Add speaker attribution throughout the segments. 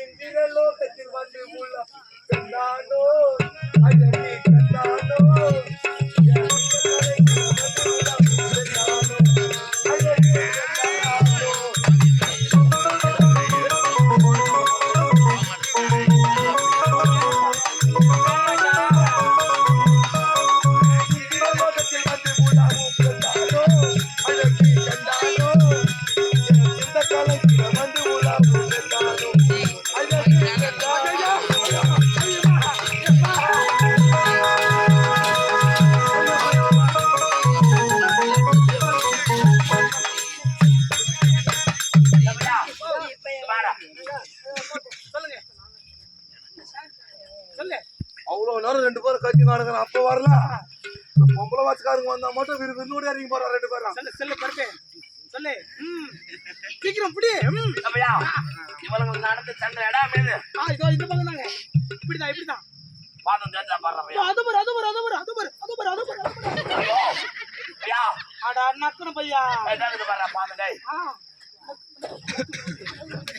Speaker 1: కిందిరలో కతిమల్లి ముళ్ళ పెన్నానో అయ్యీ கத்தி நடக்கிறேன் அப்ப வரல. இந்த பொம்பளை வாட்சிக்காரங்க வந்தா மட்டும் விரு விருந்தோடி இறங்கி போறா ரெண்டு பேரும்.
Speaker 2: சொல்லு சொல்லு பருப்பே. சொல்லு. ம். சீக்கிரம் பிடி. ம்.
Speaker 3: அப்பையா இவளுக்கு நடந்து சண்டை இடம் மீது
Speaker 2: ஆ இதோ இந்த பக்கம் தாங்க. இப்படிதான் இப்படிதான்
Speaker 3: பாதம் தேர்ந்தா பாடுறப்பையா
Speaker 2: அது பாரு அது பாரு அது பாரு அது பாரு அது பாரு அது பாரு பாரு.
Speaker 3: ஐயோ
Speaker 2: அடா நக்கணும் பையா.
Speaker 3: ஏதாவது பாடுற பாதம் டேய்.
Speaker 2: ஆ.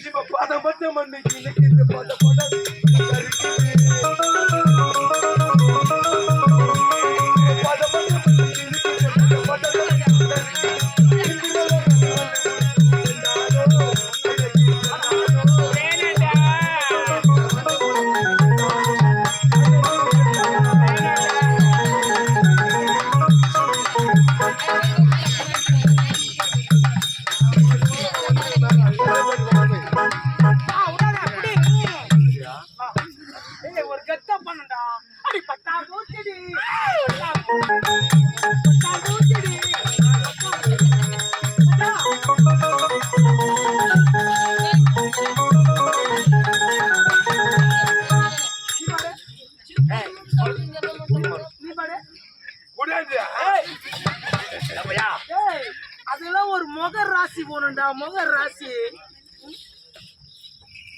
Speaker 1: இப்ப பத பத்த மண்ணுக்கு இந்த பத பத
Speaker 2: அதெல்லாம் ஒரு முக ராசி போகணும்டா முக ராசி.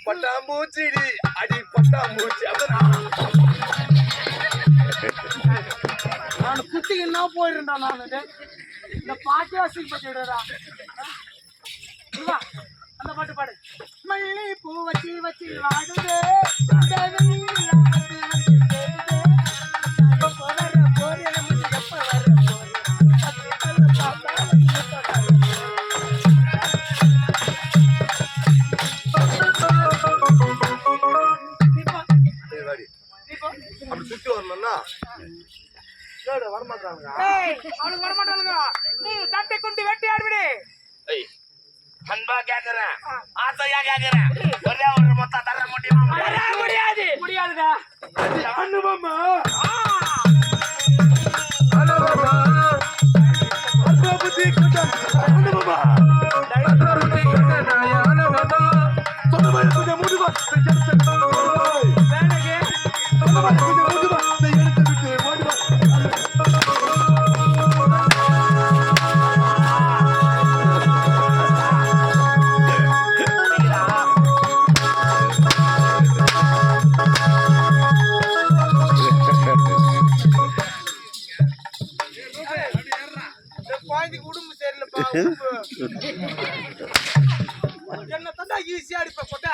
Speaker 1: பட்டாம்பூச்சிடி. அடி பட்டாம்பூச்சி.
Speaker 2: நான் குத்திங்கன்னா போயிடுறேன்டா நான். இந்த பாட்டு வாசிக்கு பற்றிடுறா அந்த பாட்டு பாடு. மல்லி பூ வச்சு வச்சு வாடுதே. போ.
Speaker 1: அப்படி சுத்தி வரணும்னா வரமாட்டாங்க
Speaker 2: ஏய், அவனுக்கு வரமாட்டானுங்க. நீ தட்டை கொண்டு வேட்டி ஆடுவிடு.
Speaker 3: அன்பா கேக்குறேன். ஆசையா கேக்குறேன். ஒரே ஒரு மொத்தம் தர முடியுமா
Speaker 2: முடியாது. முடியாதுடா. என்ன தந்தா ஈஸியா அடிப்ப போட்டா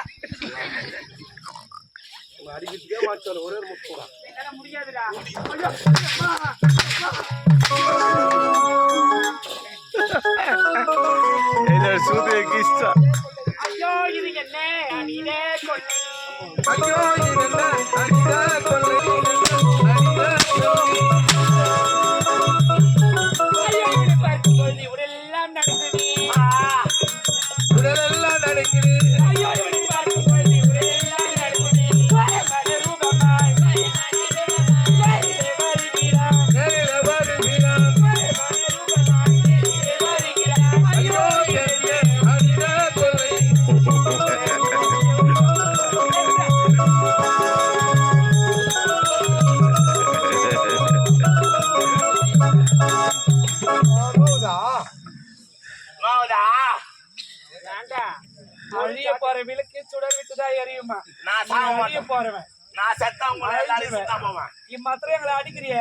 Speaker 1: அடிக்கிறதுக்கே மாட்டாரு ஒரே ஒரு முப்பா
Speaker 2: என்னால முடியாதுடா. ஐயோ, இது என்ன? அடியிலே கொள்ளை.
Speaker 1: ஐயோ என்ன? அடிடா கொல்லை
Speaker 2: அழிய போற விளக்கு சுடர் விட்டுதான் எரியுமா
Speaker 3: நான்
Speaker 2: அழிய போறவன்
Speaker 3: நான் செத்தா உங்களை எல்லாரும் செத்தா போவேன்
Speaker 2: இம்மாத்திரம் எங்களை அடிக்கிறிய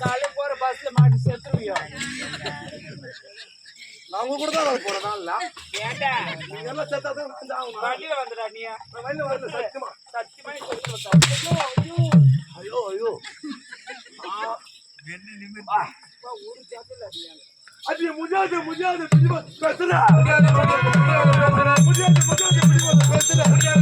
Speaker 2: காலையில போற பஸ்ல மாட்டி செத்துருவியோ
Speaker 1: நான் உங்க கூட தான்.
Speaker 4: ஏண்டா
Speaker 1: நீங்க எல்லாம் செத்தா தான்.
Speaker 4: வண்டியில வந்துடா நீ
Speaker 1: வெளில வரல, சத்தியமா.
Speaker 4: சத்தியமா. ஐயோ, ஐயோ.
Speaker 1: ஐயோ, ஐயோ.
Speaker 4: அப்பா, ஒரு ஜாதியில.
Speaker 1: அது முடியாது, முடியாது, பிடிமா, முடியாது, முடியாது, முடியாது, முடியாது, முடியாது,